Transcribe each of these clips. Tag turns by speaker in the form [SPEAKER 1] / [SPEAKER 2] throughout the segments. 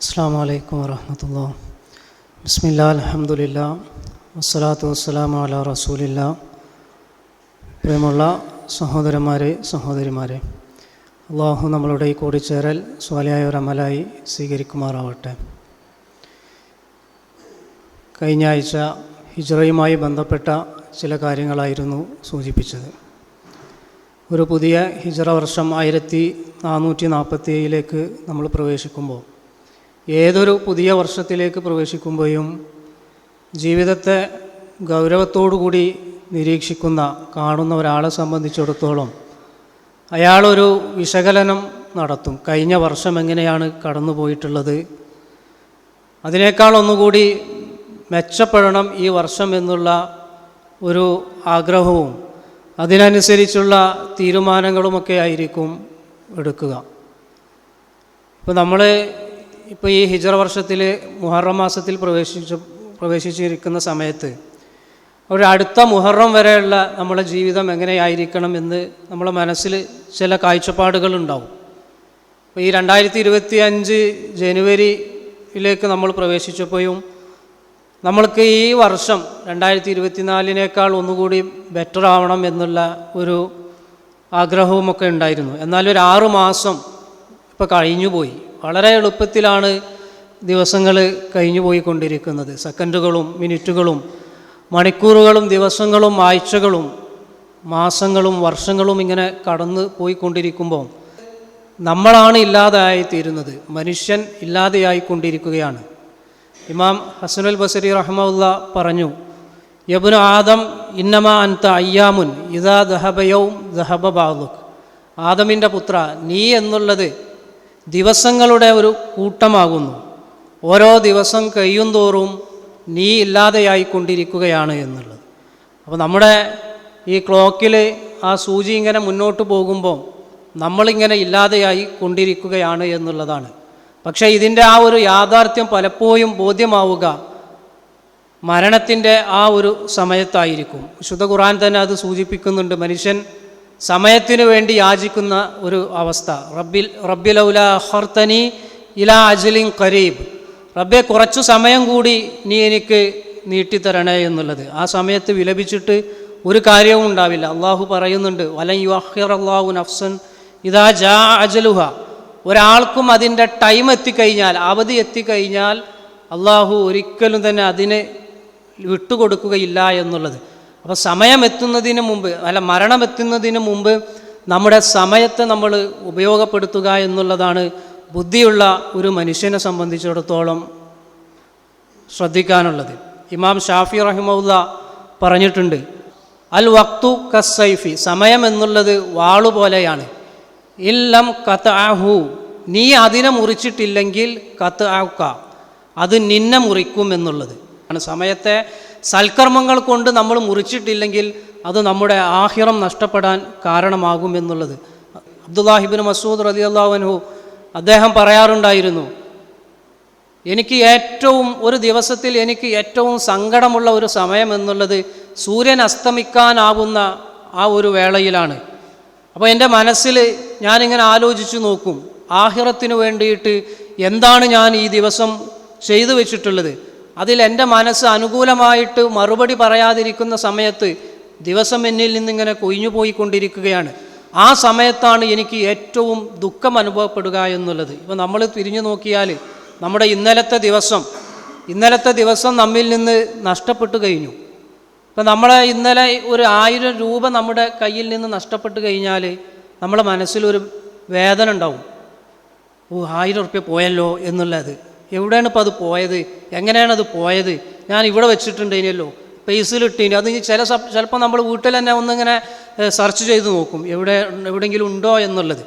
[SPEAKER 1] അസ്സാം വലൈക്കും വരഹമത്തല്ല ബിസ്മില്ലാ അലഹമുല്ല വസ്സലാത്തു വസ്സലാമു അല റസൂലില്ല പ്രിയമുള്ള സഹോദരന്മാരെ സഹോദരിമാരെ അള്ളാഹു നമ്മളുടെ ഈ കൂടിച്ചേരൽ സ്വാലിയായ ഒരു അമലായി സ്വീകരിക്കുമാറാവട്ടെ. കഴിഞ്ഞ ആഴ്ച ഹിജ്റയുമായി ബന്ധപ്പെട്ട ചില കാര്യങ്ങളായിരുന്നു സൂചിപ്പിച്ചത്. ഒരു പുതിയ ഹിജ്റ വർഷം ആയിരത്തി നാനൂറ്റി നാൽപ്പത്തി ഏഴിലേക്ക് നമ്മൾ പ്രവേശിക്കുമ്പോൾ ഏതൊരു പുതിയ വർഷത്തിലേക്ക് പ്രവേശിക്കുമ്പോഴും ജീവിതത്തെ ഗൗരവത്തോടുകൂടി നിരീക്ഷിക്കുന്ന കാണുന്ന ഒരാളെ സംബന്ധിച്ചിടത്തോളം അയാളൊരു വിശകലനം നടത്തും. കഴിഞ്ഞ വർഷം എങ്ങനെയാണ് കടന്നുപോയിട്ടുള്ളത്? അതിനേക്കാൾ ഒന്നുകൂടി മെച്ചപ്പെടണം ഈ വർഷം എന്നുള്ള ഒരു ആഗ്രഹവും അതിനനുസരിച്ചുള്ള തീരുമാനങ്ങളുമൊക്കെ ആയിരിക്കും എടുക്കുക. ഇപ്പോൾ നമ്മൾ ഇപ്പോൾ ഈ ഹിജറ വർഷത്തിൽ മുഹറം മാസത്തിൽ പ്രവേശിച്ച പ്രവേശിച്ചിരിക്കുന്ന സമയത്ത് ഒരു അടുത്ത മുഹറം വരെയുള്ള നമ്മുടെ ജീവിതം എങ്ങനെയായിരിക്കണം എന്ന് നമ്മുടെ മനസ്സിൽ ചില കാഴ്ചപ്പാടുകളുണ്ടാവും അപ്പോൾ ഈ രണ്ടായിരത്തി ഇരുപത്തി അഞ്ച് ജനുവരിയിലേക്ക് നമ്മൾ പ്രവേശിച്ചപ്പോഴും നമ്മൾക്ക് ഈ വർഷം രണ്ടായിരത്തി ഇരുപത്തിനാലിനേക്കാൾ ഒന്നുകൂടി ബെറ്റർ ആവണം എന്നുള്ള ഒരു ആഗ്രഹവുമൊക്കെ ഉണ്ടായിരുന്നു. എന്നാൽ ഒരു ആറു മാസം ഇപ്പോൾ കഴിഞ്ഞുപോയി. വളരെ എളുപ്പത്തിലാണ് ദിവസങ്ങൾ കഴിഞ്ഞു പോയിക്കൊണ്ടിരിക്കുന്നത്. സെക്കൻഡുകളും മിനിറ്റുകളും മണിക്കൂറുകളും ദിവസങ്ങളും ആഴ്ചകളും മാസങ്ങളും വർഷങ്ങളും ഇങ്ങനെ കടന്നു പോയിക്കൊണ്ടിരിക്കുമ്പോൾ നമ്മളാണ് ഇല്ലാതായി തീരുന്നത് മനുഷ്യൻ ഇല്ലാതെയായിക്കൊണ്ടിരിക്കുകയാണ്. ഇമാം ഹസനുൽ ബസരി റഹ്മുല്ല പറഞ്ഞു യബുന ആദം ഇന്നമ അൻത അയ്യാമുൻ ഇതാ ദഹബയവും ദഹബ ബാദുക്. ആദമിന്റെ പുത്ര നീ എന്നുള്ളത് ദിവസങ്ങളുടെ ഒരു കൂട്ടമാകുന്നു. ഓരോ ദിവസം കഴിയും തോറും നീ ഇല്ലാതെയായിക്കൊണ്ടിരിക്കുകയാണ് എന്നുള്ളത്. അപ്പോൾ നമ്മുടെ ഈ ക്ലോക്കിൽ ആ സൂചി ഇങ്ങനെ മുന്നോട്ട് പോകുമ്പോൾ നമ്മളിങ്ങനെ ഇല്ലാതെയായി കൊണ്ടിരിക്കുകയാണ് എന്നുള്ളതാണ്. പക്ഷേ ഇതിന്റെ ആ ഒരു യാഥാർത്ഥ്യം പലപ്പോഴും ബോധ്യമാവുക മരണത്തിന്റെ ആ ഒരു സമയത്തായിരിക്കും. വിശുദ്ധ ഖുറാൻ തന്നെ അത് സൂചിപ്പിക്കുന്നുണ്ട്. മനുഷ്യൻ സമയത്തിനു വേണ്ടി യാചിക്കുന്ന ഒരു അവസ്ഥ. റബ്ബിൽ റബ്ബിലൗല ഹർത്തനി ഇലാ അജലിൻ കരീബ് റബ്ബെ കുറച്ചു സമയം കൂടി നീ എനിക്ക് നീട്ടിത്തരണേ എന്നുള്ളത്. ആ സമയത്ത് വിലപിച്ചിട്ട് ഒരു കാര്യവും ഉണ്ടാവില്ല. അള്ളാഹു പറയുന്നുണ്ട് വലൻ യു അള്ളാഹു നഫ്സൻ ഇതാ ജാ അജലുഹ. ഒരാൾക്കും അതിന്റെ ടൈം എത്തിക്കഴിഞ്ഞാൽ അവധി എത്തിക്കഴിഞ്ഞാൽ അള്ളാഹു ഒരിക്കലും തന്നെ അതിന് വിട്ടുകൊടുക്കുകയില്ല എന്നുള്ളത്. അപ്പോൾ സമയം എത്തുന്നതിന് മുമ്പ് അല്ല മരണം എത്തുന്നതിന് മുമ്പ് നമ്മുടെ സമയത്തെ നമ്മൾ ഉപയോഗപ്പെടുത്തുക എന്നുള്ളതാണ് ബുദ്ധിയുള്ള ഒരു മനുഷ്യനെ സംബന്ധിച്ചിടത്തോളം ശ്രദ്ധിക്കാനുള്ളത്. ഇമാം ഷാഫി റഹിമൗല്ല പറഞ്ഞിട്ടുണ്ട് അൽ വക്തു കസൈഫി സമയം എന്നുള്ളത് വാളുപോലെയാണ് ഇല്ലം കത്ത് ആഹു നീ അതിനെ മുറിച്ചിട്ടില്ലെങ്കിൽ കത്ത് ആക്ക അത് നിന്നെ മുറിക്കും എന്നുള്ളത്. ആണ് സമയത്തെ സൽക്കർമ്മങ്ങൾ കൊണ്ട് നമ്മൾ മുറിച്ചിട്ടില്ലെങ്കിൽ അത് നമ്മുടെ ആഹിറം നഷ്ടപ്പെടാൻ കാരണമാകും എന്നുള്ളത്. അബ്ദുല്ലാഹിബിൻ മസൂദ് റലി അള്ളാഹുനു അദ്ദേഹം പറയാറുണ്ടായിരുന്നു എനിക്ക് ഏറ്റവും ഒരു ദിവസത്തിൽ എനിക്ക് ഏറ്റവും സങ്കടമുള്ള ഒരു സമയം എന്നുള്ളത് സൂര്യൻ അസ്തമിക്കാനാവുന്ന ആ ഒരു വേളയിലാണ്. അപ്പോൾ എന്റെ മനസ്സിൽ ഞാനിങ്ങനെ ആലോചിച്ചു നോക്കും ആഹിറത്തിന് വേണ്ടിയിട്ട് എന്താണ് ഞാൻ ഈ ദിവസം ചെയ്തു വെച്ചിട്ടുള്ളത്? അതിൽ എന്റെ മനസ്സ് അനുകൂലമായിട്ട് മറുപടി പറയാതിരിക്കുന്ന സമയത്ത് ദിവസം എന്നിൽ നിന്നിങ്ങനെ കൊഴിഞ്ഞു പോയിക്കൊണ്ടിരിക്കുകയാണ്. ആ സമയത്താണ് എനിക്ക് ഏറ്റവും ദുഃഖം അനുഭവപ്പെടുക എന്നുള്ളത്. ഇപ്പോൾ നമ്മൾ തിരിഞ്ഞു നോക്കിയാൽ നമ്മുടെ ഇന്നലത്തെ ദിവസം ഇന്നലത്തെ ദിവസം നമ്മിൽ നിന്ന് നഷ്ടപ്പെട്ടു കഴിഞ്ഞു. ഇപ്പം നമ്മളെ ഇന്നലെ ഒരു ആയിരം രൂപ നമ്മുടെ കയ്യിൽ നിന്ന് നഷ്ടപ്പെട്ടു കഴിഞ്ഞാൽ നമ്മുടെ മനസ്സിലൊരു വേദന ഉണ്ടാവും. ഓ ആയിരം ഉറുപ്പ്യ പോയല്ലോ എന്നുള്ളത്. എവിടെയാണ് ഇപ്പോൾ അത് പോയത്? എങ്ങനെയാണ് അത് പോയത്? ഞാൻ ഇവിടെ വെച്ചിട്ടുണ്ടേനല്ലോ പേസിലിട്ടീനി. അത് ചില ചിലപ്പോൾ നമ്മൾ വീട്ടിൽ തന്നെ ഒന്നിങ്ങനെ സെർച്ച് ചെയ്ത് നോക്കും. എവിടെ എവിടെയെങ്കിലും ഉണ്ടോ എന്നുള്ളത്.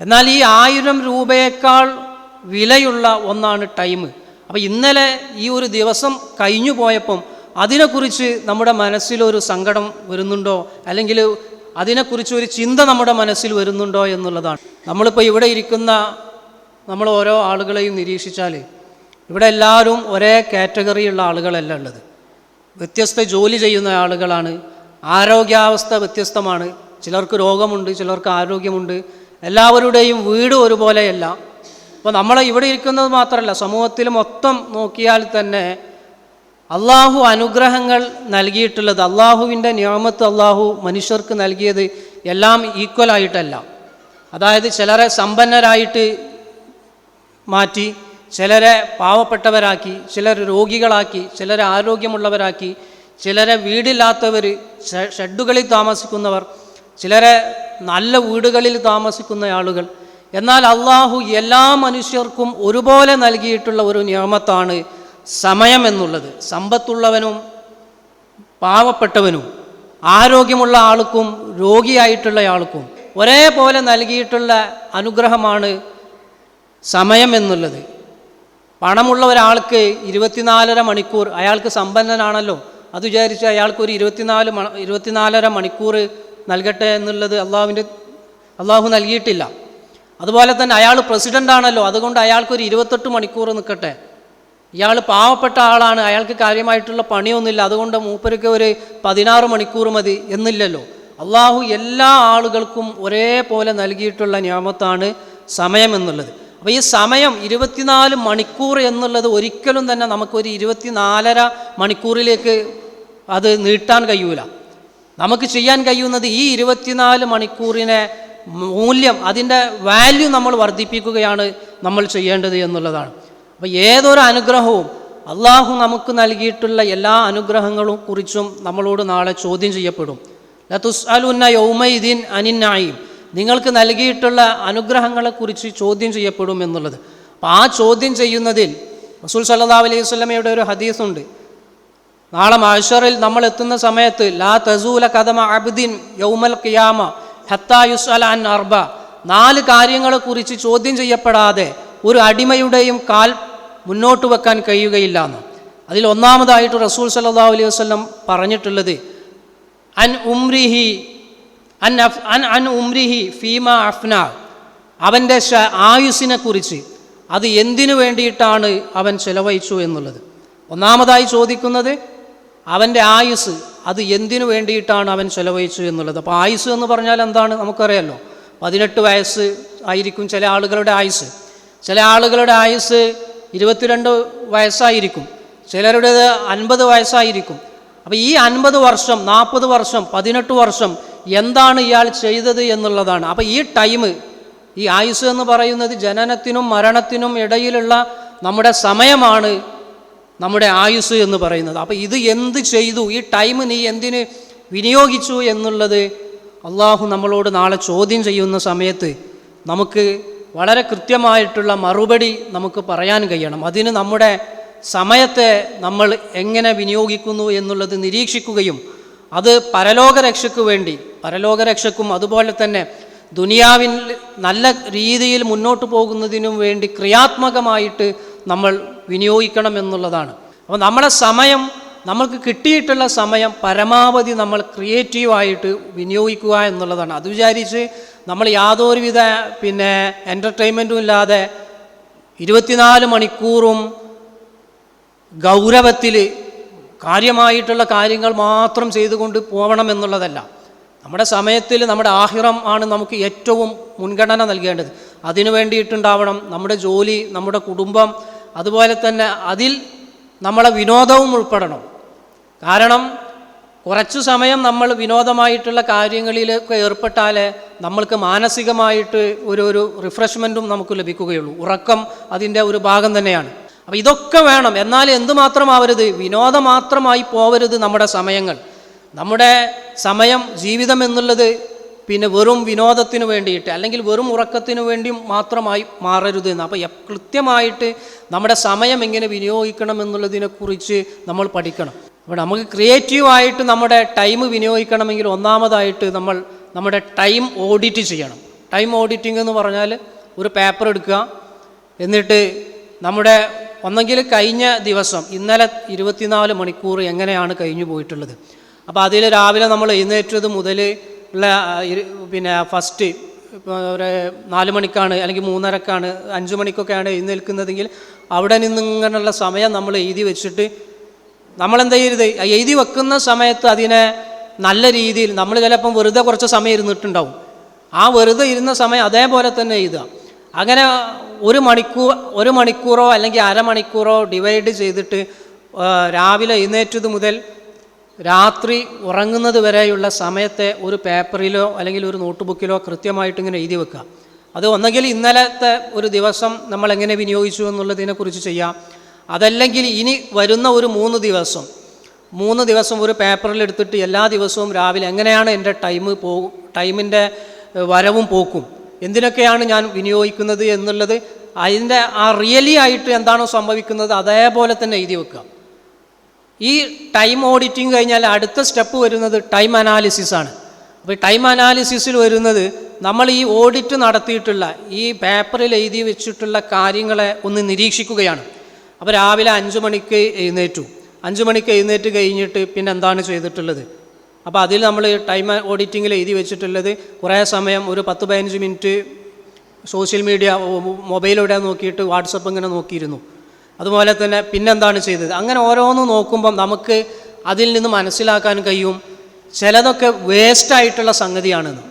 [SPEAKER 1] എന്നാൽ ഈ ആയിരം രൂപയേക്കാൾ വിലയുള്ള ഒന്നാണ് ടൈം അപ്പോൾ ഇന്നലെ ഈ ഒരു ദിവസം കഴിഞ്ഞു പോയപ്പം അതിനെക്കുറിച്ച് നമ്മുടെ മനസ്സിലൊരു സങ്കടം വരുന്നുണ്ടോ? അല്ലെങ്കിൽ അതിനെക്കുറിച്ച് ഒരു ചിന്ത നമ്മുടെ മനസ്സിൽ വരുന്നുണ്ടോ എന്നുള്ളതാണ്. നമ്മളിപ്പോൾ ഇവിടെ ഇരിക്കുന്ന നമ്മൾ ഓരോ ആളുകളെയും നിരീക്ഷിച്ചാൽ ഇവിടെ എല്ലാവരും ഒരേ കാറ്റഗറിയുള്ള ആളുകളല്ല ഉള്ളത്. വ്യത്യസ്ത ജോലി ചെയ്യുന്ന ആളുകളാണ്. ആരോഗ്യാവസ്ഥ വ്യത്യസ്തമാണ്. ചിലർക്ക് രോഗമുണ്ട് ചിലർക്ക് ആരോഗ്യമുണ്ട്. എല്ലാവരുടെയും വീട് ഒരുപോലെയല്ല. അപ്പോൾ നമ്മൾ ഇവിടെ ഇരിക്കുന്നത് മാത്രമല്ല സമൂഹത്തിൽ മൊത്തം നോക്കിയാൽ തന്നെ അള്ളാഹു അനുഗ്രഹങ്ങൾ നൽകിയിട്ടുള്ളത് അള്ളാഹുവിന്റെ നിയമത്ത് അള്ളാഹു മനുഷ്യർക്ക് നൽകിയത് എല്ലാം ഈക്വലായിട്ടല്ല അതായത് ചിലരെ സമ്പന്നരായിട്ട് മാറ്റി ചിലരെ പാവപ്പെട്ടവരാക്കി ചിലർ രോഗികളാക്കി ചിലരെ ആരോഗ്യമുള്ളവരാക്കി ചിലരെ വീടില്ലാത്തവർ ഷെഡുകളിൽ താമസിക്കുന്നവർ ചിലരെ നല്ല വീടുകളിൽ താമസിക്കുന്ന ആളുകൾ. എന്നാൽ അള്ളാഹു എല്ലാ മനുഷ്യർക്കും ഒരുപോലെ നൽകിയിട്ടുള്ള ഒരു നിയമത്താണ് സമയം എന്നുള്ളത്. സമ്പത്തുള്ളവനും പാവപ്പെട്ടവനും ആരോഗ്യമുള്ള ആൾക്കും രോഗിയായിട്ടുള്ള ആൾക്കും ഒരേപോലെ നൽകിയിട്ടുള്ള അനുഗ്രഹമാണ് സമയം എന്നുള്ളത്. പണമുള്ള ഒരാൾക്ക് ഇരുപത്തിനാലര മണിക്കൂർ അയാൾക്ക് സമ്പന്നനാണല്ലോ. അത് വിചാരിച്ച് അയാൾക്ക് ഒരു ഇരുപത്തിനാല് മണ ഇരുപത്തിനാലര മണിക്കൂർ നൽകട്ടെ എന്നുള്ളത് അള്ളാഹുവിന്റെ അള്ളാഹു നൽകിയിട്ടില്ല. അതുപോലെ തന്നെ അയാൾ പ്രസിഡന്റ് ആണല്ലോ അതുകൊണ്ട് അയാൾക്കൊരു ഇരുപത്തെട്ട് മണിക്കൂർ നിൽക്കട്ടെ. ഇയാൾ പാവപ്പെട്ട ആളാണ്. അയാൾക്ക് കാര്യമായിട്ടുള്ള പണിയൊന്നുമില്ല. അതുകൊണ്ട് മൂപ്പർക്ക് ഒരു പതിനാറ് മണിക്കൂർ മതി എന്നില്ലല്ലോ. അള്ളാഹു എല്ലാ ആളുകൾക്കും ഒരേപോലെ നൽകിയിട്ടുള്ള നിയമത്താണ് സമയം എന്നുള്ളത്. അപ്പോൾ ഈ സമയം ഇരുപത്തിനാല് മണിക്കൂർ എന്നുള്ളത് ഒരിക്കലും തന്നെ നമുക്കൊരു ഇരുപത്തിനാലര മണിക്കൂറിലേക്ക് അത് നീട്ടാൻ കഴിയൂല. നമുക്ക് ചെയ്യാൻ കഴിയുന്നത് ഈ ഇരുപത്തിനാല് മണിക്കൂറിനെ മൂല്യം അതിന്റെ വാല്യൂ നമ്മൾ വർദ്ധിപ്പിക്കുകയാണ് നമ്മൾ ചെയ്യേണ്ടത് എന്നുള്ളതാണ്. അപ്പോൾ ഏതൊരു അനുഗ്രഹവും അള്ളാഹു നമുക്ക് നൽകിയിട്ടുള്ള എല്ലാ അനുഗ്രഹങ്ങളും കുറിച്ചും നമ്മളോട് നാളെ ചോദ്യം ചെയ്യപ്പെടും. ലതുസ് അലുന്ന യൗമൈദീൻ അനിന്നായും നിങ്ങൾക്ക് നൽകിയിട്ടുള്ള അനുഗ്രഹങ്ങളെക്കുറിച്ച് ചോദ്യം ചെയ്യപ്പെടും എന്നുള്ളത്. അപ്പോൾ ആ ചോദ്യം ചെയ്യുന്നതിൽ റസൂൽ സല്ലാ അലൈഹി സ്വലമയുടെ ഒരു ഹദീസുണ്ട്. നാളെ മാഷറിൽ നമ്മൾ എത്തുന്ന സമയത്ത് ലാ തസൂല കഥമ അബ്ദിൻ യൗമൽ ഖിയാമ ഹത്തായുസ് യുസ്അല അൻ അർബ നാല് കാര്യങ്ങളെക്കുറിച്ച് ചോദ്യം ചെയ്യപ്പെടാതെ ഒരു അടിമയുടെയും കാൽ മുന്നോട്ട് വെക്കാൻ കഴിയുകയില്ല എന്ന് അതിൽ ഒന്നാമതായിട്ട് റസൂൽ സല്ലാ അലൈഹി വസ്ലം പറഞ്ഞിട്ടുള്ളത് അൻ ഉംരിഹി അൻ അൻ ഉംരിഹി ഫീമ അഫ്ന. അവന്റെ ആയുസിനെ കുറിച്ച് അത് എന്തിനു വേണ്ടിയിട്ടാണ് അവൻ ചെലവഴിച്ചു എന്നുള്ളത്? ഒന്നാമതായി ചോദിക്കുന്നത് അവന്റെ ആയുസ് അത് എന്തിനു വേണ്ടിയിട്ടാണ് അവൻ ചെലവഴിച്ചു എന്നുള്ളത്? അപ്പോൾ ആയുസ് എന്ന് പറഞ്ഞാൽ എന്താണ്? നമുക്കറിയാമല്ലോ പതിനെട്ട് വയസ്സ് ആയിരിക്കും ചില ആളുകളുടെ ആയുസ് ചില ആളുകളുടെ ആയുസ് ഇരുപത്തിരണ്ട് വയസ്സായിരിക്കും. ചിലരുടേത് അൻപത് വയസ്സായിരിക്കും. അപ്പോൾ ഈ അൻപത് വർഷം നാൽപ്പത് വർഷം പതിനെട്ട് വർഷം എന്താണ് ഇയാൾ ചെയ്തത് എന്നുള്ളതാണ്. അപ്പോൾ ഈ ടൈം ഈ ആയുസ് എന്ന് പറയുന്നത് ജനനത്തിനും മരണത്തിനും ഇടയിലുള്ള നമ്മുടെ സമയമാണ് നമ്മുടെ ആയുസ് എന്ന് പറയുന്നത്. അപ്പോൾ ഇത് എന്ത് ചെയ്തു? ഈ ടൈം നീ എന്തിന് വിനിയോഗിച്ചു എന്നുള്ളത് അള്ളാഹു നമ്മളോട് നാളെ ചോദ്യം ചെയ്യുന്ന സമയത്ത് നമുക്ക് വളരെ കൃത്യമായിട്ടുള്ള മറുപടി നമുക്ക് പറയാൻ കഴിയണം. അതിന് നമ്മുടെ സമയത്തെ നമ്മൾ എങ്ങനെ വിനിയോഗിക്കുന്നു എന്നുള്ളത് നിരീക്ഷിക്കുകയും അത് പരലോകരക്ഷയ്ക്ക് വേണ്ടി പരലോകരക്ഷയ്ക്കും അതുപോലെ തന്നെ ദുനിയാവിൽ നല്ല രീതിയിൽ മുന്നോട്ട് പോകുന്നതിനും വേണ്ടി ക്രിയാത്മകമായിട്ട് നമ്മൾ വിനിയോഗിക്കണം എന്നുള്ളതാണ്. അപ്പോൾ നമ്മളെ സമയം നമ്മൾക്ക് കിട്ടിയിട്ടുള്ള സമയം പരമാവധി നമ്മൾ ക്രിയേറ്റീവായിട്ട് വിനിയോഗിക്കുക എന്നുള്ളതാണ്. അത് വിചാരിച്ച് നമ്മൾ യാതൊരുവിധ പിന്നെ എന്റർടൈൻമെന്റും ഇല്ലാതെ ഇരുപത്തിനാല് മണിക്കൂറും ഗൗരവത്തിൽ കാര്യമായിട്ടുള്ള കാര്യങ്ങൾ മാത്രം ചെയ്തുകൊണ്ട് പോകണം എന്നുള്ളതല്ല. നമ്മുടെ സമയത്തിൽ നമ്മുടെ ആഹിറം ആണ് നമുക്ക് ഏറ്റവും മുൻഗണന നൽകേണ്ടത്. അതിനു വേണ്ടിയിട്ടുണ്ടാവണം നമ്മുടെ ജോലി നമ്മുടെ കുടുംബം അതുപോലെ തന്നെ അതിൽ നമ്മളെ വിനോദവും ഉൾപ്പെടണം. കാരണം കുറച്ചു സമയം നമ്മൾ വിനോദമായിട്ടുള്ള കാര്യങ്ങളിലൊക്കെ ഏർപ്പെട്ടാലേ നമ്മൾക്ക് മാനസികമായിട്ട് ഒരു ഒരു റിഫ്രഷ്മെന്റും നമുക്ക് ലഭിക്കുകയുള്ളൂ. ഉറക്കം അതിന്റെ ഒരു ഭാഗം തന്നെയാണ്. അപ്പോൾ ഇതൊക്കെ വേണം. എന്നാൽ എന്തുമാത്രമാവരുത്? വിനോദം മാത്രമായി പോവരുത് നമ്മുടെ സമയങ്ങൾ. നമ്മുടെ സമയം ജീവിതം എന്നുള്ളത് പിന്നെ വെറും വിനോദത്തിന് വേണ്ടിയിട്ട് അല്ലെങ്കിൽ വെറും ഉറക്കത്തിന് വേണ്ടി മാത്രമായി മാറരുത് എന്ന്. അപ്പോൾ കൃത്യമായിട്ട് നമ്മുടെ സമയം എങ്ങനെ വിനിയോഗിക്കണം എന്നുള്ളതിനെക്കുറിച്ച് നമ്മൾ പഠിക്കണം. അപ്പോൾ നമുക്ക് ക്രിയേറ്റീവായിട്ട് നമ്മുടെ ടൈം വിനിയോഗിക്കണമെങ്കിൽ ഒന്നാമതായിട്ട് നമ്മൾ നമ്മുടെ ടൈം ഓഡിറ്റ് ചെയ്യണം. ടൈം ഓഡിറ്റിംഗ് എന്ന് പറഞ്ഞാൽ ഒരു പേപ്പർ എടുക്കുക. എന്നിട്ട് നമ്മുടെ ഒന്നെങ്കിൽ കഴിഞ്ഞ ദിവസം ഇന്നലെ ഇരുപത്തിനാല് മണിക്കൂർ എങ്ങനെയാണ് കഴിഞ്ഞു പോയിട്ടുള്ളത്? അപ്പോൾ അതിൽ രാവിലെ നമ്മൾ എഴുന്നേറ്റത് മുതൽ ഉള്ള പിന്നെ ഫസ്റ്റ് ഒരു നാല് മണിക്കാണ് അല്ലെങ്കിൽ മൂന്നരക്കാണ് അഞ്ച് മണിക്കൊക്കെയാണ് എഴുന്നേൽക്കുന്നതെങ്കിൽ അവിടെ നിന്നിങ്ങനെയുള്ള സമയം നമ്മൾ എഴുതി വെച്ചിട്ട് നമ്മളെന്താ ചെയ്യരുത്? എഴുതി വെക്കുന്ന സമയത്ത് അതിനെ നല്ല രീതിയിൽ നമ്മൾ ചിലപ്പം വെറുതെ കുറച്ച് സമയം ഇരുന്നിട്ടുണ്ടാവും. ആ വെറുതെ ഇരുന്ന സമയം അതേപോലെ തന്നെ എഴുതുക. അങ്ങനെ ഒരു മണിക്കൂർ ഒരു മണിക്കൂറോ അല്ലെങ്കിൽ അരമണിക്കൂറോ ഡിവൈഡ് ചെയ്തിട്ട് രാവിലെ എഴുന്നേറ്റത് മുതൽ രാത്രി ഉറങ്ങുന്നത് വരെയുള്ള സമയത്തെ ഒരു പേപ്പറിലോ അല്ലെങ്കിൽ ഒരു നോട്ട് ബുക്കിലോ കൃത്യമായിട്ട് ഇങ്ങനെ എഴുതി വെക്കുക. അത് ഒന്നെങ്കിൽ ഇന്നലത്തെ ഒരു ദിവസം നമ്മൾ എങ്ങനെ വിനിയോഗിച്ചു എന്നുള്ളതിനെക്കുറിച്ച് ചെയ്യാം. അതല്ലെങ്കിൽ ഇനി വരുന്ന ഒരു മൂന്ന് ദിവസം മൂന്ന് ദിവസം ഒരു പേപ്പറിലെടുത്തിട്ട് എല്ലാ ദിവസവും രാവിലെ എങ്ങനെയാണ് എന്റെ ടൈം പോ ടൈമിന്റെ വരവും പോക്കും. എന്തിനൊക്കെയാണ് ഞാൻ വിനിയോഗിക്കുന്നത് എന്നുള്ളത് അതിന്റെ ആ റിയലി ആയിട്ട് എന്താണോ സംഭവിക്കുന്നത് അതേപോലെ തന്നെ എഴുതി വെക്കുക. ഈ ടൈം ഓഡിറ്റിംഗ് കഴിഞ്ഞാൽ അടുത്ത സ്റ്റെപ്പ് വരുന്നത് ടൈം അനാലിസിസ് ആണ്. അപ്പോൾ ടൈം അനാലിസിസിൽ വരുന്നത് നമ്മൾ ഈ ഓഡിറ്റ് നടത്തിയിട്ടുള്ള ഈ പേപ്പറിൽ എഴുതി വെച്ചിട്ടുള്ള കാര്യങ്ങളെ ഒന്ന് നിരീക്ഷിക്കുകയാണ്. അപ്പോൾ രാവിലെ അഞ്ച് മണിക്ക് എഴുന്നേറ്റു. അഞ്ച് മണിക്ക് എഴുന്നേറ്റ് കഴിഞ്ഞിട്ട് പിന്നെ എന്താണ് ചെയ്തിട്ടുള്ളത്? അപ്പോൾ അതിൽ നമ്മൾ ടൈം ഓഡിറ്റിങ്ങിൽ എഴുതി വെച്ചിട്ടുള്ളത് കുറേ സമയം ഒരു പത്ത് പതിനഞ്ച് മിനിറ്റ് സോഷ്യൽ മീഡിയ മൊബൈലിലൂടെ നോക്കിയിട്ട് വാട്സപ്പ് ഇങ്ങനെ നോക്കിയിരുന്നു. അതുപോലെ തന്നെ പിന്നെന്താണ് ചെയ്തത്? അങ്ങനെ ഓരോന്നും നോക്കുമ്പം നമുക്ക് അതിൽ നിന്ന് മനസ്സിലാക്കാൻ കഴിയും. ചിലതൊക്കെ വേസ്റ്റായിട്ടുള്ള സംഗതിയാണെന്ന്.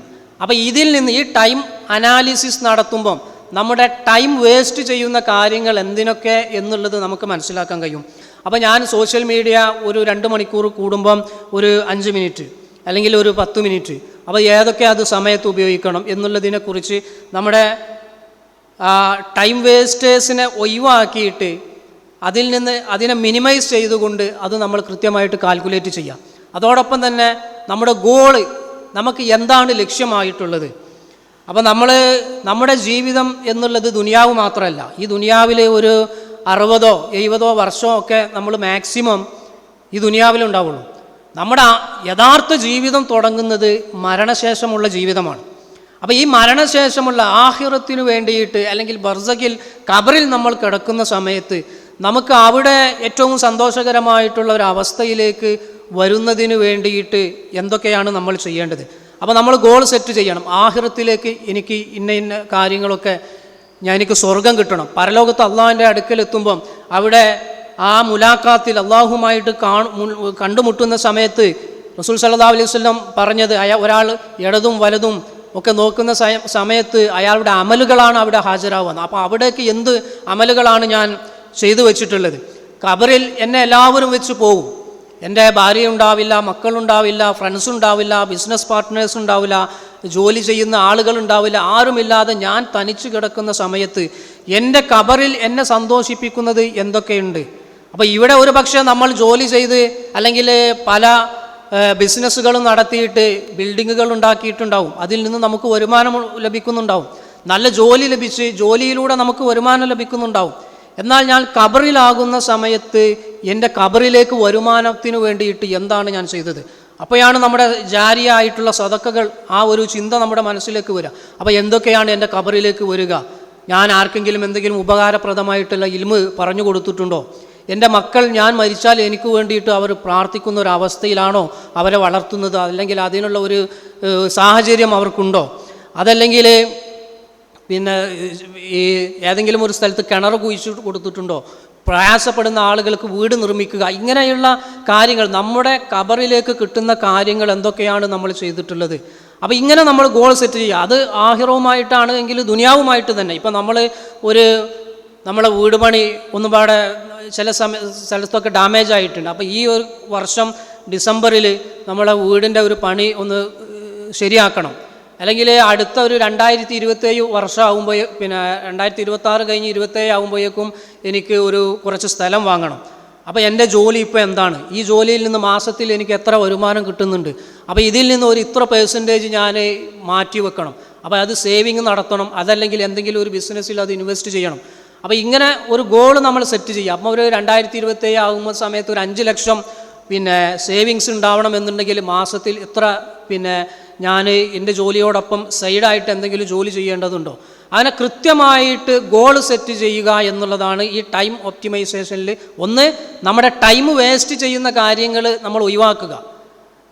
[SPEAKER 1] അപ്പോൾ ഇതിൽ നിന്ന് ഈ ടൈം അനാലിസിസ് നടത്തുമ്പം നമ്മുടെ ടൈം വേസ്റ്റ് ചെയ്യുന്ന കാര്യങ്ങൾ എന്തിനൊക്കെ എന്നുള്ളത് നമുക്ക് മനസ്സിലാക്കാൻ കഴിയും. അപ്പോൾ ഞാൻ സോഷ്യൽ മീഡിയ ഒരു രണ്ട് മണിക്കൂർ കൂടുമ്പം ഒരു അഞ്ച് മിനിറ്റ് അല്ലെങ്കിൽ ഒരു പത്ത് മിനിറ്റ്. അപ്പോൾ ഏതൊക്കെ അത് സമയത്ത് ഉപയോഗിക്കണം എന്നുള്ളതിനെക്കുറിച്ച് നമ്മുടെ ടൈം വേസ്റ്റേഴ്സിനെ ഒഴിവാക്കിയിട്ട് അതിൽ നിന്ന് അതിനെ മിനിമൈസ് ചെയ്തുകൊണ്ട് അത് നമ്മൾ കൃത്യമായിട്ട് കാൽക്കുലേറ്റ് ചെയ്യാം. അതോടൊപ്പം തന്നെ നമ്മുടെ ഗോൾ നമുക്ക് എന്താണ് ലക്ഷ്യമായിട്ടുള്ളത്? അപ്പോൾ നമ്മൾ നമ്മുടെ ജീവിതം എന്നുള്ളത് ദുനിയാവ് മാത്രമല്ല. ഈ ദുനിയാവിൽ ഒരു അറുപതോ എഴുപതോ വർഷമോ ഒക്കെ നമ്മൾ മാക്സിമം ഈ ദുനിയാവിലുണ്ടാവുള്ളൂ നമ്മുടെ യഥാർത്ഥ ജീവിതം തുടങ്ങുന്നത് മരണശേഷമുള്ള ജീവിതമാണ്. അപ്പോൾ ഈ മരണശേഷമുള്ള ആഹിറത്തിനു വേണ്ടിയിട്ട് അല്ലെങ്കിൽ ബർസഖിൽ കബറിൽ നമ്മൾ കിടക്കുന്ന സമയത്ത് നമുക്ക് അവിടെ ഏറ്റവും സന്തോഷകരമായിട്ടുള്ള ഒരു അവസ്ഥയിലേക്ക് വരുന്നതിന് വേണ്ടിയിട്ട് എന്തൊക്കെയാണ് നമ്മൾ ചെയ്യേണ്ടത്? അപ്പോൾ നമ്മൾ ഗോൾ സെറ്റ് ചെയ്യണം. ആഹിറത്തിലേക്ക് എനിക്ക് ഇന്ന ഇന്ന കാര്യങ്ങളൊക്കെ ഞാൻ എനിക്ക് സ്വർഗം കിട്ടണം. പരലോകത്ത് അള്ളാഹുവിന്റെ അടുക്കൽ എത്തുമ്പം അവിടെ ആ മുലാഖാത്തിൽ അള്ളാഹുമായിട്ട് കാണു കണ്ടുമുട്ടുന്ന സമയത്ത് റസൂൽ സല്ലാ അലൈഹി വസല്ലം പറഞ്ഞത് അയാ ഒരാൾ ഇടതും വലതും ഒക്കെ നോക്കുന്ന സമയത്ത് അയാളുടെ അമലുകളാണ് അവിടെ ഹാജരാവുന്നത്. അപ്പോൾ അവിടേക്ക് എന്ത് അമലുകളാണ് ഞാൻ ചെയ്തു വെച്ചിട്ടുള്ളത്? കബറിൽ എന്നെ എല്ലാവരും വെച്ച് പോകും. എന്റെ ഭാര്യ ഉണ്ടാവില്ല മക്കളുണ്ടാവില്ല ഫ്രണ്ട്സ് ഉണ്ടാവില്ല ബിസിനസ് പാർട്ട്നേഴ്സ് ഉണ്ടാവില്ല ജോലി ചെയ്യുന്ന ആളുകൾ ഉണ്ടാവില്ല ആരുമില്ലാതെ ഞാൻ തനിച്ചു കിടക്കുന്ന സമയത്ത് എന്റെ കബറിൽ എന്നെ സന്തോഷിപ്പിക്കുന്നത് എന്തൊക്കെയുണ്ട്? അപ്പോൾ ഇവിടെ ഒരു പക്ഷേ നമ്മൾ ജോലി ചെയ്ത് അല്ലെങ്കിൽ പല ബിസിനസ്സുകളും നടത്തിയിട്ട് ബിൽഡിങ്ങുകൾ ഉണ്ടാക്കിയിട്ടുണ്ടാവും. അതിൽ നിന്ന് നമുക്ക് വരുമാനം ലഭിക്കുന്നുണ്ടാവും. നല്ല ജോലി ലഭിച്ച് ജോലിയിലൂടെ നമുക്ക് വരുമാനം ലഭിക്കുന്നുണ്ടാവും. എന്നാൽ ഞാൻ കബറിലാകുന്ന സമയത്ത് എന്റെ കബറിലേക്ക് വരുമാനത്തിന് വേണ്ടിയിട്ട് എന്താണ് ഞാൻ ചെയ്തത്? അപ്പോഴാണ് നമ്മുടെ ജാരിയായിട്ടുള്ള സതക്കകൾ ആ ഒരു ചിന്ത നമ്മുടെ മനസ്സിലേക്ക് വരിക. അപ്പോൾ എന്തൊക്കെയാണ് എന്റെ കബറിലേക്ക് വരിക? ഞാൻ ആർക്കെങ്കിലും എന്തെങ്കിലും ഉപകാരപ്രദമായിട്ടുള്ള ഇൽമ് പറഞ്ഞു കൊടുത്തിട്ടുണ്ടോ? എന്റെ മക്കൾ ഞാൻ മരിച്ചാൽ എനിക്ക് വേണ്ടിയിട്ട് അവർ പ്രാർത്ഥിക്കുന്ന ഒരു അവസ്ഥയിലാണോ അവരെ വളർത്തുന്നത്? അല്ലെങ്കിൽ അതിനുള്ള ഒരു സാഹചര്യം അവർക്കുണ്ടോ? അതല്ലെങ്കിൽ പിന്നെ ഈ ഏതെങ്കിലും ഒരു സ്ഥലത്ത് കിണർ കുഴിച്ചു കൊടുത്തിട്ടുണ്ടോ? പ്രയാസപ്പെടുന്ന ആളുകൾക്ക് വീട് നിർമ്മിക്കുക. ഇങ്ങനെയുള്ള കാര്യങ്ങൾ നമ്മുടെ കബറിലേക്ക് കിട്ടുന്ന കാര്യങ്ങൾ എന്തൊക്കെയാണ് നമ്മൾ ചെയ്തിട്ടുള്ളത്? അപ്പോൾ ഇങ്ങനെ നമ്മൾ ഗോൾ സെറ്റ് ചെയ്യുക. അത് ആഹിറവുമായിട്ടാണ് എങ്കിൽ ദുനിയാവുമായിട്ട് തന്നെ. ഇപ്പം നമ്മൾ ഒരു നമ്മളെ വീട് പണി ഒന്നും പാടെ ചില സമയ സ്ഥലത്തൊക്കെ ഡാമേജ് ആയിട്ടുണ്ട്. അപ്പോൾ ഈ ഒരു വർഷം ഡിസംബറിൽ നമ്മളെ വീടിന്റെ ഒരു പണി ഒന്ന് ശരിയാക്കണം. അല്ലെങ്കിൽ അടുത്ത ഒരു രണ്ടായിരത്തി ഇരുപത്തേഴ് വർഷമാകുമ്പോൾ പിന്നെ രണ്ടായിരത്തി ഇരുപത്തി ആറ് കഴിഞ്ഞ് ഇരുപത്തേഴ് ആകുമ്പോഴേക്കും എനിക്ക് ഒരു കുറച്ച് സ്ഥലം വാങ്ങണം. അപ്പോൾ എന്റെ ജോലി ഇപ്പോൾ എന്താണ്? ഈ ജോലിയിൽ നിന്ന് മാസത്തിൽ എനിക്ക് എത്ര വരുമാനം കിട്ടുന്നുണ്ട്? അപ്പോൾ ഇതിൽ നിന്ന് ഒരു ഇത്ര പേഴ്സന്റേജ് ഞാൻ മാറ്റി വെക്കണം. അപ്പോൾ അത് സേവിങ് നടത്തണം. അതല്ലെങ്കിൽ എന്തെങ്കിലും ഒരു ബിസിനസ്സിൽ അത് ഇൻവെസ്റ്റ് ചെയ്യണം. അപ്പോൾ ഇങ്ങനെ ഒരു ഗോൾ നമ്മൾ സെറ്റ് ചെയ്യുക. അപ്പോൾ ഒരു രണ്ടായിരത്തി ഇരുപത്തേഴ് ആകുമ്പോൾ സമയത്ത് ഒരു അഞ്ച് ലക്ഷം പിന്നെ സേവിങ്സ് ഉണ്ടാവണം എന്നുണ്ടെങ്കിൽ മാസത്തിൽ ഇത്ര പിന്നെ ഞാൻ എന്റെ ജോലിയോടൊപ്പം സൈഡായിട്ട് എന്തെങ്കിലും ജോലി ചെയ്യേണ്ടതുണ്ടോ? അങ്ങനെ കൃത്യമായിട്ട് ഗോൾ സെറ്റ് ചെയ്യുക എന്നുള്ളതാണ് ഈ ടൈം ഒപ്റ്റിമൈസേഷനിൽ ഒന്ന് നമ്മുടെ ടൈം വേസ്റ്റ് ചെയ്യുന്ന കാര്യങ്ങൾ നമ്മൾ ഒഴിവാക്കുക.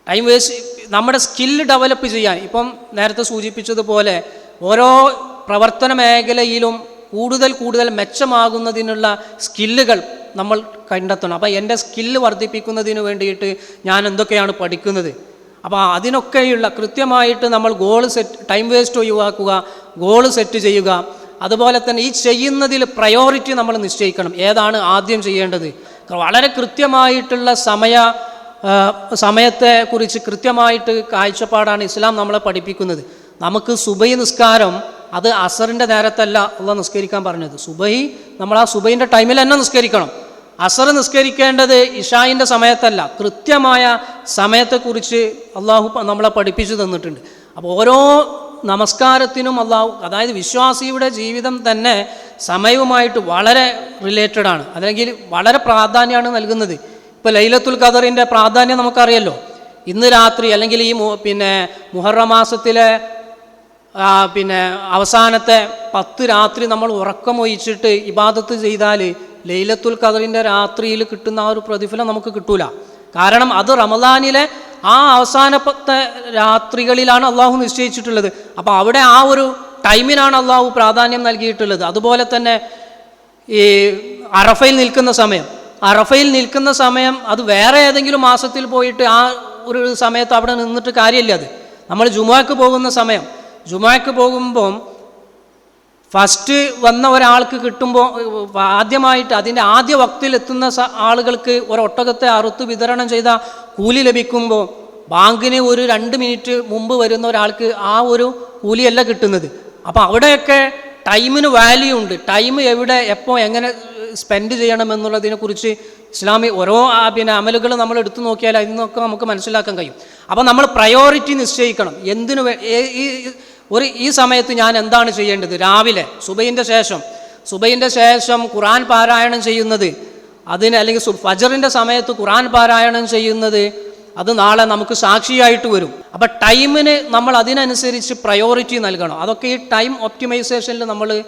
[SPEAKER 1] ടൈം വേസ്റ്റ് നമ്മുടെ സ്കില്ല് ഡെവലപ്പ് ചെയ്യാൻ. ഇപ്പം നേരത്തെ സൂചിപ്പിച്ചതുപോലെ ഓരോ പ്രവർത്തന മേഖലയിലും കൂടുതൽ കൂടുതൽ മെച്ചമാകുന്നതിനുള്ള സ്കില്ലുകൾ നമ്മൾ കണ്ടെത്തണം. അപ്പോൾ എന്റെ സ്കില്ല് വർദ്ധിപ്പിക്കുന്നതിന് വേണ്ടിയിട്ട് ഞാൻ എന്തൊക്കെയാണ് പഠിക്കുന്നത്? അപ്പോൾ അതിനൊക്കെയുള്ള കൃത്യമായിട്ട് നമ്മൾ ഗോൾ സെറ്റ് ടൈം വേസ്റ്റ് ഒഴിവാക്കുക ഗോൾ സെറ്റ് ചെയ്യുക. അതുപോലെ തന്നെ ഈ ചെയ്യുന്നതിൽ പ്രയോറിറ്റി നമ്മൾ നിശ്ചയിക്കണം. ഏതാണ് ആദ്യം ചെയ്യേണ്ടത്? വളരെ കൃത്യമായിട്ടുള്ള സമയ സമയത്തെക്കുറിച്ച് കൃത്യമായിട്ട് കാഴ്ചപ്പാടാണ് ഇസ്ലാം നമ്മളെ പഠിപ്പിക്കുന്നത്. നമുക്ക് സുബൈ നിസ്കാരം അത് അസറിന്റെ നേരത്തല്ല ഉള്ള നിസ്കരിക്കാൻ പറഞ്ഞത്. സുബൈ നമ്മൾ ആ സുബൈന്റെ ടൈമിൽ തന്നെ നിസ്കരിക്കണം. അസർ നിസ്കരിക്കേണ്ടത് ഇഷായിന്റെ സമയത്തല്ല. കൃത്യമായ സമയത്തെക്കുറിച്ച് അള്ളാഹു നമ്മളെ പഠിപ്പിച്ചു തന്നിട്ടുണ്ട്. അപ്പോൾ ഓരോ നമസ്കാരത്തിനും അള്ളാഹു അതായത് വിശ്വാസിയുടെ ജീവിതം തന്നെ സമയവുമായിട്ട് വളരെ റിലേറ്റഡ് ആണ്. അല്ലെങ്കിൽ വളരെ പ്രാധാന്യമാണ് നൽകുന്നത്. ഇപ്പോൾ ലൈലത്തുൽ ഖദറിന്റെ പ്രാധാന്യം നമുക്കറിയല്ലോ. ഇന്ന് രാത്രി അല്ലെങ്കിൽ ഈ പിന്നെ മുഹറമാസത്തിലെ പിന്നെ അവസാനത്തെ പത്ത് രാത്രി നമ്മൾ ഉറക്കമൊഴിച്ചിട്ട് ഇബാദത്ത് ചെയ്താൽ ലൈലത്തുൽ ഖദറിന്റെ രാത്രിയിൽ കിട്ടുന്ന ആ ഒരു പ്രതിഫലം നമുക്ക് കിട്ടൂല. കാരണം അത് റമദാനിലെ ആ അവസാനത്തെ രാത്രികളിലാണ് അള്ളാഹു നിശ്ചയിച്ചിട്ടുള്ളത്. അപ്പോൾ അവിടെ ആ ഒരു ടൈമിനാണ് അള്ളാഹു പ്രാധാന്യം നൽകിയിട്ടുള്ളത്. അതുപോലെ തന്നെ ഈ അറഫയിൽ നിൽക്കുന്ന സമയം. അറഫയിൽ നിൽക്കുന്ന സമയം അത് വേറെ ഏതെങ്കിലും മാസത്തിൽ പോയിട്ട് ആ ഒരു സമയത്ത് അവിടെ നിന്നിട്ട് കാര്യമില്ല അത്. നമ്മൾ ജുമാക്ക് പോകുന്ന സമയം. ജുമാക്ക് പോകുമ്പം ഫസ്റ്റ് വന്ന ഒരാൾക്ക് കിട്ടുമ്പോൾ ആദ്യമായിട്ട് അതിന്റെ ആദ്യ സ- ആളുകൾക്ക് ഒരൊട്ടകത്തെ അറുത്ത് വിതരണം ചെയ്ത കൂലി ലഭിക്കുമ്പോൾ ബാങ്കിന് ഒരു രണ്ട് മിനിറ്റ് മുമ്പ് വരുന്ന ഒരാൾക്ക് ആ ഒരു കൂലിയല്ല കിട്ടുന്നത്. അപ്പോൾ അവിടെയൊക്കെ ടൈമിന് വാല്യൂ ഉണ്ട്. ടൈം എവിടെ എപ്പോൾ എങ്ങനെ സ്പെൻഡ് ചെയ്യണം എന്നുള്ളതിനെക്കുറിച്ച് ഇസ്ലാമി ഓരോ പിന്നെ അമലുകൾ നമ്മൾ എടുത്തു നോക്കിയാൽ അതിൽ നിന്നൊക്കെ നമുക്ക് മനസ്സിലാക്കാൻ കഴിയും. അപ്പോൾ നമ്മൾ പ്രയോറിറ്റി നിശ്ചയിക്കണം. എന്തിനു ഈ ഒരു ഈ സമയത്ത് ഞാൻ എന്താണ് ചെയ്യേണ്ടത്? രാവിലെ സുബൈന്റെ ശേഷം സുബൈന്റെ ശേഷം ഖുറാൻ പാരായണം ചെയ്യുന്നത് അതിന് അല്ലെങ്കിൽ ഫജറിന്റെ സമയത്ത് ഖുറാൻ പാരായണം ചെയ്യുന്നത് അത് നാളെ നമുക്ക് സാക്ഷിയായിട്ട് വരും. അപ്പം ടൈമിന് നമ്മൾ അതിനനുസരിച്ച് പ്രയോറിറ്റി നൽകണം. അതൊക്കെ ഈ ടൈം ഒപ്റ്റിമൈസേഷനിൽ നമ്മൾ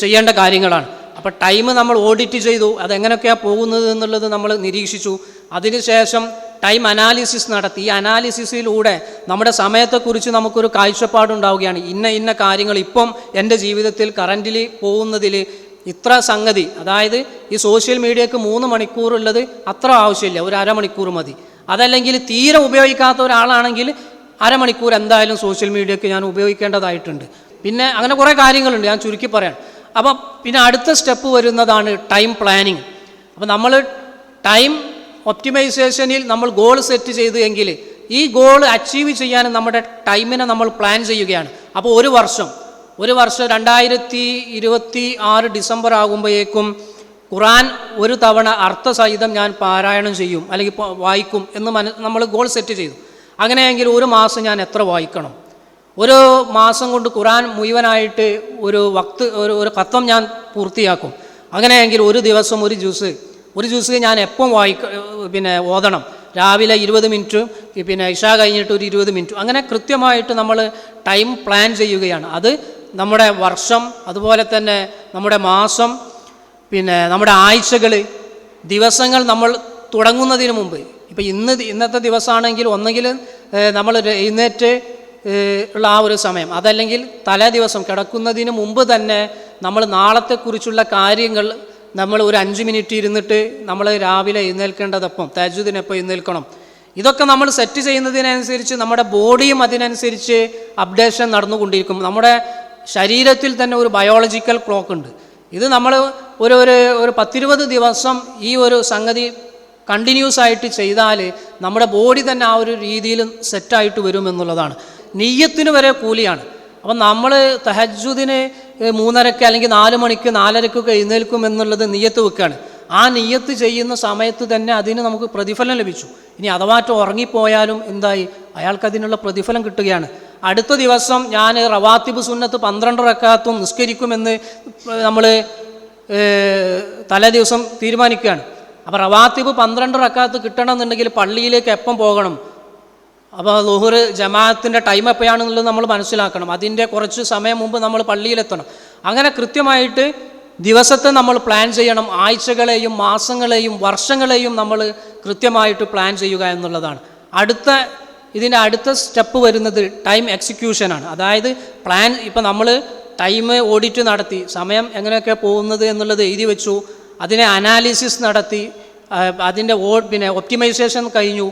[SPEAKER 1] ചെയ്യേണ്ട കാര്യങ്ങളാണ്. അപ്പം ടൈം നമ്മൾ ഓഡിറ്റ് ചെയ്തു. അതെങ്ങനെയൊക്കെയാണ് പോകുന്നത് എന്നുള്ളത് നമ്മൾ നിരീക്ഷിച്ചു. അതിനുശേഷം ടൈം അനാലിസിസ് നടത്തി. ഈ അനാലിസിസിലൂടെ നമ്മുടെ സമയത്തെക്കുറിച്ച് നമുക്കൊരു കാഴ്ചപ്പാടുണ്ടാവുകയാണ്. ഇന്ന ഇന്ന കാര്യങ്ങൾ ഇപ്പം എന്റെ ജീവിതത്തിൽ കറന്റിൽ പോകുന്നതിൽ ഇത്ര സംഗതി അതായത് ഈ സോഷ്യൽ മീഡിയക്ക് മൂന്ന് മണിക്കൂറുള്ളത് അത്ര ആവശ്യമില്ല. ഒരു അരമണിക്കൂർ മതി. അതല്ലെങ്കിൽ തീരെ ഉപയോഗിക്കാത്ത ഒരാളാണെങ്കിൽ അരമണിക്കൂർ എന്തായാലും സോഷ്യൽ മീഡിയക്ക് ഞാൻ ഉപയോഗിക്കേണ്ടതായിട്ടുണ്ട്. പിന്നെ അങ്ങനെ കുറേ കാര്യങ്ങളുണ്ട്. ഞാൻ ചുരുക്കി പറയാം. അപ്പം പിന്നെ അടുത്ത സ്റ്റെപ്പ് വരുന്നതാണ് ടൈം പ്ലാനിങ്. അപ്പം നമ്മൾ ടൈം ഒപ്റ്റിമൈസേഷനിൽ നമ്മൾ ഗോൾ സെറ്റ് ചെയ്തു എങ്കിൽ ഈ ഗോൾ അച്ചീവ് ചെയ്യാൻ നമ്മുടെ ടൈമിനെ നമ്മൾ പ്ലാൻ ചെയ്യുകയാണ്. അപ്പോൾ ഒരു വർഷം ഒരു വർഷം രണ്ടായിരത്തി ഇരുപത്തി ആറ് ഡിസംബർ ആകുമ്പോഴേക്കും ഖുറാൻ ഒരു തവണ അർത്ഥസഹിതം ഞാൻ പാരായണം ചെയ്യും അല്ലെങ്കിൽ വായിക്കും എന്ന് നമ്മൾ ഗോൾ സെറ്റ് ചെയ്തു. അങ്ങനെയെങ്കിൽ ഒരു മാസം ഞാൻ എത്ര വായിക്കണം? ഒരു മാസം കൊണ്ട് ഖുറാൻ മുഴുവനായിട്ട് ഒരു വക്ത് ഒരു ഒരു കത്തം ഞാൻ പൂർത്തിയാക്കും. അങ്ങനെയെങ്കിൽ ഒരു ദിവസം ഒരു ജ്യൂസ്. ഒരു ജ്യൂസ് ഞാൻ എപ്പം വായിക്ക പിന്നെ ഓതണം? രാവിലെ ഇരുപത് മിനിറ്റും പിന്നെ ഇഷ കഴിഞ്ഞിട്ട് ഒരു ഇരുപത് മിനിറ്റും. അങ്ങനെ കൃത്യമായിട്ട് നമ്മൾ ടൈം പ്ലാൻ ചെയ്യുകയാണ്. അത് നമ്മുടെ വർഷം അതുപോലെ തന്നെ നമ്മുടെ മാസം പിന്നെ നമ്മുടെ ആഴ്ചകൾ ദിവസങ്ങൾ നമ്മൾ തുടങ്ങുന്നതിന് മുമ്പ്. ഇപ്പം ഇന്ന് ഇന്നത്തെ ദിവസമാണെങ്കിൽ ഒന്നെങ്കിൽ നമ്മൾ എഴുന്നേറ്റ് ഉള്ള ആ ഒരു സമയം. അതല്ലെങ്കിൽ തലേ ദിവസം കിടക്കുന്നതിന് മുമ്പ് തന്നെ നമ്മൾ നാളത്തെക്കുറിച്ചുള്ള കാര്യങ്ങൾ നമ്മൾ ഒരു അഞ്ച് മിനിറ്റ് ഇരുന്നിട്ട് നമ്മൾ രാവിലെ എഴുന്നേൽക്കേണ്ടതപ്പം തജുദിനെപ്പോൾ എഴുന്നേൽക്കണം. ഇതൊക്കെ നമ്മൾ സെറ്റ് ചെയ്യുന്നതിനനുസരിച്ച് നമ്മുടെ ബോഡിയും അതിനനുസരിച്ച് അപ്ഡേഷൻ നടന്നുകൊണ്ടിരിക്കും. നമ്മുടെ ശരീരത്തിൽ തന്നെ ഒരു ബയോളജിക്കൽ ക്ലോക്ക് ഉണ്ട്. ഇത് നമ്മൾ ഒരു ഒരു ഒരു പത്തിരുപത് ദിവസം ഈ ഒരു സംഗതി കണ്ടിന്യൂസ് ആയിട്ട് ചെയ്താൽ നമ്മുടെ ബോഡി തന്നെ ആ ഒരു രീതിയിൽ സെറ്റായിട്ട് വരും എന്നുള്ളതാണ് നെയ്യത്തിന് വരെ കൂലിയാണ്. അപ്പം നമ്മൾ തഹജുദിന് മൂന്നരക്ക് അല്ലെങ്കിൽ നാല് മണിക്ക് നാലരക്കൊക്കെ എഴുന്നേൽക്കും എന്നുള്ളത് നെയ്യത്ത് വെക്കുകയാണ് ആ നെയ്യത്ത് ചെയ്യുന്ന സമയത്ത് തന്നെ അതിന് നമുക്ക് പ്രതിഫലം ലഭിച്ചു. ഇനി അഥവാറ്റം ഉറങ്ങിപ്പോയാലും എന്തായി? അയാൾക്ക് അതിനുള്ള പ്രതിഫലം കിട്ടുകയാണ്. അടുത്ത ദിവസം ഞാൻ റവാത്തിബ് സുന്നത്ത് പന്ത്രണ്ട് റക്കാത്തും നിസ്കരിക്കുമെന്ന് നമ്മൾ തലേ ദിവസം തീരുമാനിക്കുകയാണ്. അപ്പോൾ റവാത്തിബ് പന്ത്രണ്ട് റക്കാത്ത് കിട്ടണമെന്നുണ്ടെങ്കിൽ പള്ളിയിലേക്ക് എപ്പം പോകണം? അപ്പോൾ ലുഹുർ ജമാഅത്തിന്റെ ടൈം എപ്പോഴാണെന്നുള്ളത് നമ്മൾ മനസ്സിലാക്കണം. അതിന്റെ കുറച്ച് സമയം മുമ്പ് നമ്മൾ പള്ളിയിലെത്തണം. അങ്ങനെ കൃത്യമായിട്ട് ദിവസത്തെ നമ്മൾ പ്ലാൻ ചെയ്യണം. ആഴ്ചകളെയും മാസങ്ങളെയും വർഷങ്ങളെയും നമ്മൾ കൃത്യമായിട്ട് പ്ലാൻ ചെയ്യുക എന്നുള്ളതാണ്. അടുത്ത ഇതിന്റെ അടുത്ത സ്റ്റെപ്പ് വരുന്നത് ടൈം എക്സിക്യൂഷനാണ് അതായത് പ്ലാൻ ഇപ്പം നമ്മൾ ടൈം ഓഡിറ്റ് നടത്തി സമയം എങ്ങനെയൊക്കെ പോകുന്നത് എന്നുള്ളത് എഴുതി വെച്ചു അതിനെ അനാലിസിസ് നടത്തി അതിന്റെ ഓ പിന്നെ ഒപ്റ്റിമൈസേഷൻ കഴിഞ്ഞു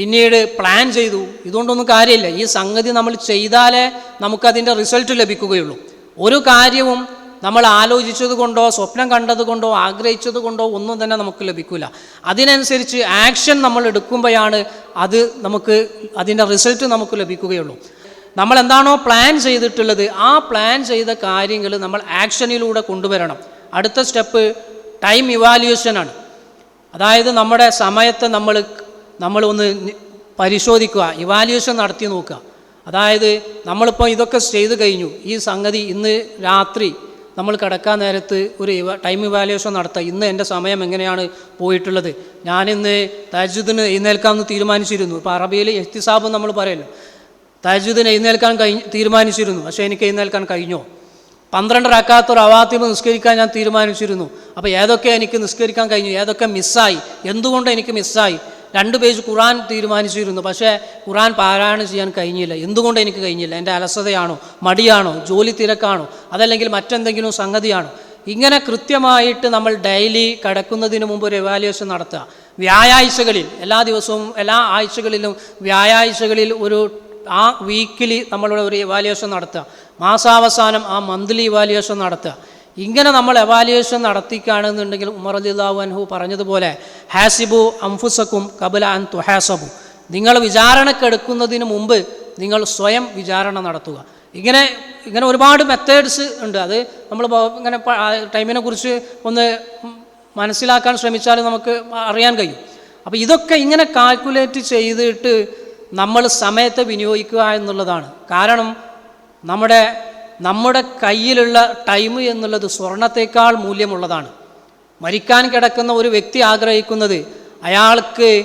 [SPEAKER 1] പിന്നീട് പ്ലാൻ ചെയ്തു. ഇതുകൊണ്ടൊന്നും കാര്യമില്ല. ഈ സംഗതി നമ്മൾ ചെയ്താലേ നമുക്കതിന്റെ റിസൾട്ട് ലഭിക്കുകയുള്ളൂ. ഒരു കാര്യവും നമ്മൾ ആലോചിച്ചത് കൊണ്ടോ സ്വപ്നം കണ്ടത് കൊണ്ടോ ആഗ്രഹിച്ചത് കൊണ്ടോ ഒന്നും തന്നെ നമുക്ക് ലഭിക്കില്ല അതിനനുസരിച്ച് ആക്ഷൻ നമ്മൾ എടുക്കുമ്പോഴാണ് അത് നമുക്ക് അതിന്റെ റിസൾട്ട് നമുക്ക് ലഭിക്കുകയുള്ളൂ. നമ്മൾ എന്താണോ പ്ലാൻ ചെയ്തിട്ടുള്ളത് ആ പ്ലാൻ ചെയ്ത കാര്യങ്ങൾ നമ്മൾ ആക്ഷനിലൂടെ കൊണ്ടുവരണം. അടുത്ത സ്റ്റെപ്പ് ടൈം ഇവാലുവേഷനാണ് അതായത് നമ്മുടെ സമയത്തെ നമ്മൾ നമ്മൾ ഒന്ന് പരിശോധിക്കുക ഇവാലുവേഷൻ നടത്തി നോക്കുക. അതായത് നമ്മളിപ്പോൾ ഇതൊക്കെ ചെയ്ത് കഴിഞ്ഞു. ഈ സംഗതി ഇന്ന് രാത്രി നമ്മൾ കിടക്കാൻ നേരത്ത് ഒരു ടൈം ഇവാലുവേഷൻ നടത്തുക ഇന്ന് എന്റെ സമയം എങ്ങനെയാണ് പോയിട്ടുള്ളത്? ഞാനിന്ന് തജുദിന് എഴുന്നേൽക്കാമെന്ന് തീരുമാനിച്ചിരുന്നു. ഇപ്പോൾ അറബിയിൽ എഹ്തിസാബ് നമ്മൾ പറയല്ലോ. തജുദിന് എഴുന്നേൽക്കാൻ കഴിഞ്ഞ് തീരുമാനിച്ചിരുന്നു. പക്ഷേ എനിക്ക് എഴുന്നേൽക്കാൻ കഴിഞ്ഞോ? പന്ത്രണ്ട് റക്കാത്തൊരു അവാത്തിമ നിസ്കരിക്കാൻ ഞാൻ തീരുമാനിച്ചിരുന്നു. അപ്പോൾ ഏതൊക്കെ എനിക്ക് നിസ്കരിക്കാൻ കഴിഞ്ഞു? ഏതൊക്കെ മിസ്സായി എന്തുകൊണ്ട് എനിക്ക് മിസ്സായി രണ്ട് പേജ് ഖുറാൻ തീരുമാനിച്ചിരുന്നു. പക്ഷേ ഖുറാൻ പാരായണം ചെയ്യാൻ കഴിഞ്ഞില്ല. എന്തുകൊണ്ട് എനിക്ക് കഴിഞ്ഞില്ല? എന്റെ അലസതയാണോ? മടിയാണോ? ജോലി തിരക്കാണോ? അതല്ലെങ്കിൽ മറ്റെന്തെങ്കിലും സംഗതിയാണോ? ഇങ്ങനെ കൃത്യമായിട്ട് നമ്മൾ ഡെയിലി കിടക്കുന്നതിന് മുമ്പ് ഒരു എവാലുവേഷൻ നടത്തുക. വ്യാഴാഴ്ചകളിൽ എല്ലാ ദിവസവും എല്ലാ ആഴ്ചകളിലും വ്യാഴാഴ്ചകളിൽ ഒരു ആ വീക്കിലി നമ്മളുടെ ഒരു ഇവാലുവേഷൻ നടത്തുക. മാസാവസാനം ആ മന്ത്ലി ഇവാലുവേഷൻ നടത്തുക. ഇങ്ങനെ നമ്മൾ എവാലുവേഷൻ നടത്തിക്കുകയാണെന്നുണ്ടെങ്കിൽ ഉമർ അലിദാഹു അൻഹു പറഞ്ഞതുപോലെ ഹാസിബു അംഫുസക്കും കബല അൻ തുഹാസബു. നിങ്ങൾ വിചാരണക്കെടുക്കുന്നതിന് മുമ്പ് നിങ്ങൾ സ്വയം വിചാരണ നടത്തുക. ഇങ്ങനെ ഇങ്ങനെ ഒരുപാട് മെത്തേഡ്സ് ഉണ്ട്. അത് നമ്മൾ ഇങ്ങനെ ടൈമിനെ കുറിച്ച് ഒന്ന് മനസ്സിലാക്കാൻ ശ്രമിച്ചാൽ നമുക്ക് അറിയാൻ കഴിയും. അപ്പോൾ ഇതൊക്കെ ഇങ്ങനെ കാൽക്കുലേറ്റ് ചെയ്തിട്ട് നമ്മൾ സമയത്തെ വിനിയോഗിക്കുക എന്നുള്ളതാണ്. കാരണം നമ്മുടെ നമ്മുടെ കയ്യിലുള്ള ടൈം എന്നുള്ളത് സ്വർണത്തേക്കാൾ മൂല്യമുള്ളതാണ്. മരിക്കാൻ കിടക്കുന്ന ഒരു വ്യക്തി ആഗ്രഹിക്കുന്നത് അയാൾക്ക്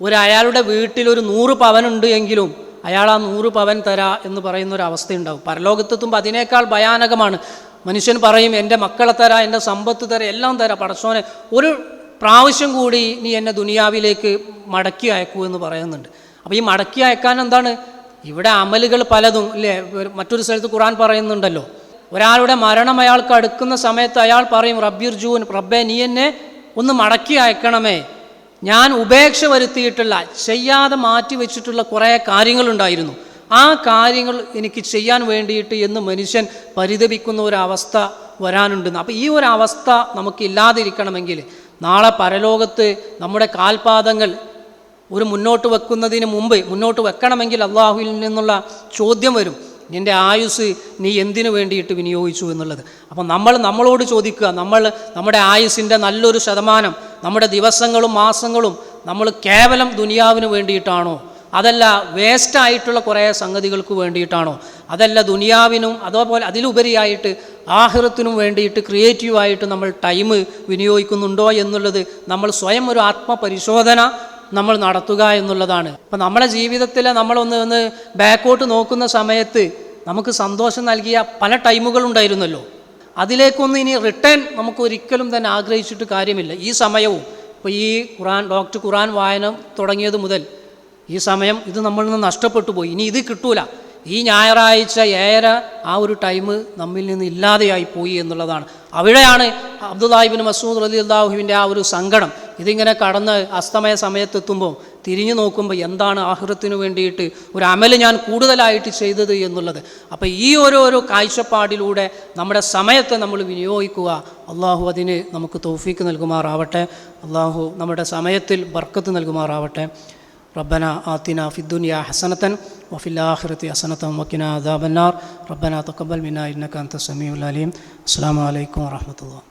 [SPEAKER 1] ഒരു അയാളുടെ വീട്ടിൽ ഒരു നൂറ് പവനുണ്ട് എങ്കിലും അയാൾ ആ നൂറ് പവൻ തരാ എന്ന് പറയുന്ന ഒരു അവസ്ഥയുണ്ടാവും. പരലോകത്തെത്തുമ്പോൾ അതിനേക്കാൾ ഭയാനകമാണ്. മനുഷ്യൻ പറയും എന്റെ മക്കളെ തരാ എന്റെ സമ്പത്ത് തരാ എല്ലാം തരാ. പടച്ചോനെ ഒരു പ്രാവശ്യം കൂടി നീ എന്നെ ദുനിയാവിലേക്ക് മടക്കി അയക്കൂ എന്ന് പറയുന്നുണ്ട്. അപ്പോൾ ഈ മടക്കി അയക്കാൻ എന്താണ്? ഇവിടെ അമലുകൾ പലതും ഇല്ലേ? മറ്റൊരു സ്ഥലത്ത് ഖുറാൻ പറയുന്നുണ്ടല്ലോ. ഒരാളുടെ മരണം അയാൾക്ക് അടുക്കുന്ന സമയത്ത് അയാൾ പറയും റബ്ബിർ ജൂൻ റബ്ബെ നീ എന്നെ ഒന്ന് മടക്കി അയക്കണമേ. ഞാൻ ഉപേക്ഷ വരുത്തിയിട്ടുള്ള ചെയ്യാതെ മാറ്റി വെച്ചിട്ടുള്ള കുറേ കാര്യങ്ങളുണ്ടായിരുന്നു. ആ കാര്യങ്ങൾ എനിക്ക് ചെയ്യാൻ വേണ്ടിയിട്ട് എന്ന് മനുഷ്യൻ പരിതപിക്കുന്ന ഒരവസ്ഥ വരാനുണ്ടെന്ന്. അപ്പോൾ ഈ ഒരു അവസ്ഥ നമുക്ക് ഇല്ലാതിരിക്കണമെങ്കിൽ നാളെ പരലോകത്ത് നമ്മുടെ കാൽപാദങ്ങൾ ഒരു മുന്നോട്ട് വെക്കുന്നതിന് മുമ്പ് മുന്നോട്ട് വെക്കണമെങ്കിൽ അള്ളാഹുവിൽ നിന്നുള്ള ചോദ്യം വരും. നിന്റെ ആയുസ് നീ എന്തിനു വേണ്ടിയിട്ട് വിനിയോഗിച്ചു എന്നുള്ളത്. അപ്പം നമ്മൾ നമ്മളോട് ചോദിക്കുക നമ്മൾ നമ്മുടെ ആയുസിന്റെ നല്ലൊരു ശതമാനം നമ്മുടെ ദിവസങ്ങളും മാസങ്ങളും നമ്മൾ കേവലം ദുനിയാവിന് വേണ്ടിയിട്ടാണോ? അതല്ല വേസ്റ്റായിട്ടുള്ള കുറേ സംഗതികൾക്ക് വേണ്ടിയിട്ടാണോ? അതല്ല ദുനിയാവിനും അതേപോലെ അതിലുപരിയായിട്ട് ആഹൃത്തിനും വേണ്ടിയിട്ട് ക്രിയേറ്റീവായിട്ട് നമ്മൾ ടൈം വിനിയോഗിക്കുന്നുണ്ടോ എന്നുള്ളത് നമ്മൾ സ്വയം ഒരു ആത്മപരിശോധന നമ്മൾ നടത്തുക എന്നുള്ളതാണ്. ഇപ്പം നമ്മുടെ ജീവിതത്തിൽ നമ്മളൊന്ന് ഒന്ന് ബാക്കോട്ട് നോക്കുന്ന സമയത്ത് നമുക്ക് സന്തോഷം നൽകിയ പല ടൈമുകളുണ്ടായിരുന്നല്ലോ അതിലേക്കൊന്നും ഇനി റിട്ടേൺ നമുക്ക് ഒരിക്കലും തന്നെ ആഗ്രഹിച്ചിട്ട് കാര്യമില്ല. ഈ സമയവും ഇപ്പോൾ ഈ ഖുറാൻ ഡോക്ടർ ഖുറാൻ വായന തുടങ്ങിയത് മുതൽ ഈ സമയം ഇത് നമ്മളിൽ നിന്ന് നഷ്ടപ്പെട്ടു പോയി. ഇനി ഇത് കിട്ടൂല. ഈ ഞായറാഴ്ച ഏഴര ആ ഒരു ടൈം നമ്മിൽ നിന്ന് ഇല്ലാതെയായി പോയി എന്നുള്ളതാണ്. അവിടെയാണ് അബ്ദുല്ലാഹിബിൻ മസൂദ് അലി അള്ളാഹുവിന്റെ ആ ഒരു സങ്കടം. ഇതിങ്ങനെ കടന്ന് അസ്തമയ സമയത്തെത്തുമ്പോൾ തിരിഞ്ഞു നോക്കുമ്പോൾ എന്താണ് ആഹൃത്തിന് വേണ്ടിയിട്ട് ഒരു അമല് ഞാൻ കൂടുതലായിട്ട് ചെയ്തത് എന്നുള്ളത് അപ്പോൾ ഈ ഓരോരോ കാഴ്ചപ്പാടിലൂടെ നമ്മുടെ സമയത്തെ നമ്മൾ വിനിയോഗിക്കുക അള്ളാഹു അതിന് നമുക്ക് തൗഫീക്ക് നൽകുമാറാവട്ടെ അള്ളാഹു നമ്മുടെ സമയത്തിൽ ബർക്കത്ത് നൽകുമാറാവട്ടെ ربنا آتنا في الدنيا حسنة وفي الآخرة حسنة وقنا عذاب النار ربنا تقبل منا إنك أنت السميع العليم السلام عليكم ورحمة الله